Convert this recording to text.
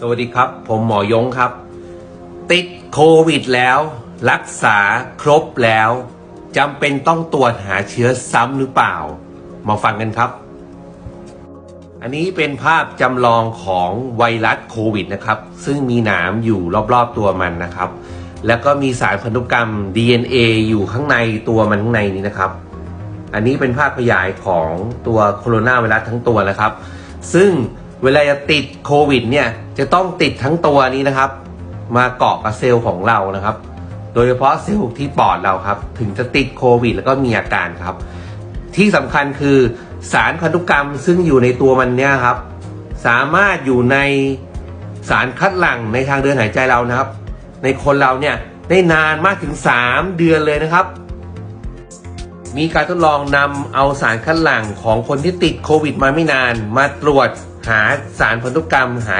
สวัสดีครับ ผมหมอยงครับ ติดโควิดแล้ว รักษาครบแล้วจำเป็นต้องตรวจหาเชื้อซ้ำหรือเปล่า มาฟังกันครับ อันนี้เป็นภาพจำลองของไวรัสโควิดนะครับ ซึ่งมีหนามอยู่รอบๆตัวมันนะครับ แล้วก็มีสารพันธุกรรม DNA อยู่ข้างในตัวมันข้างในนี้นะครับ อันนี้เป็นภาพขยายของตัวโคโรนาไวรัสทั้งตัวนะครับ ซึ่ง เวลาจะติดโควิดเนี่ยจะต้องติดทั้งตัวนี้นะครับ มาเกาะกับเซลล์ของเรานะครับ โดยเฉพาะเซลล์ที่ปอดเราครับ ถึงจะติดโควิด แล้วก็มีอาการครับ ที่สำคัญคือสารพันธุกรรมซึ่งอยู่ในตัวมันเนี่ยครับ สามารถอยู่ในสารคัดหลั่งในทางเดินหายใจเรานะครับ ในคนเราเนี่ยได้นานมากถึง 3 เดือนเลยนะครับ มีการทดลองนำเอาสารคัดหลั่งของคนที่ติดโควิดมาไม่นานมาตรวจ หาสารพันธุกรรมหา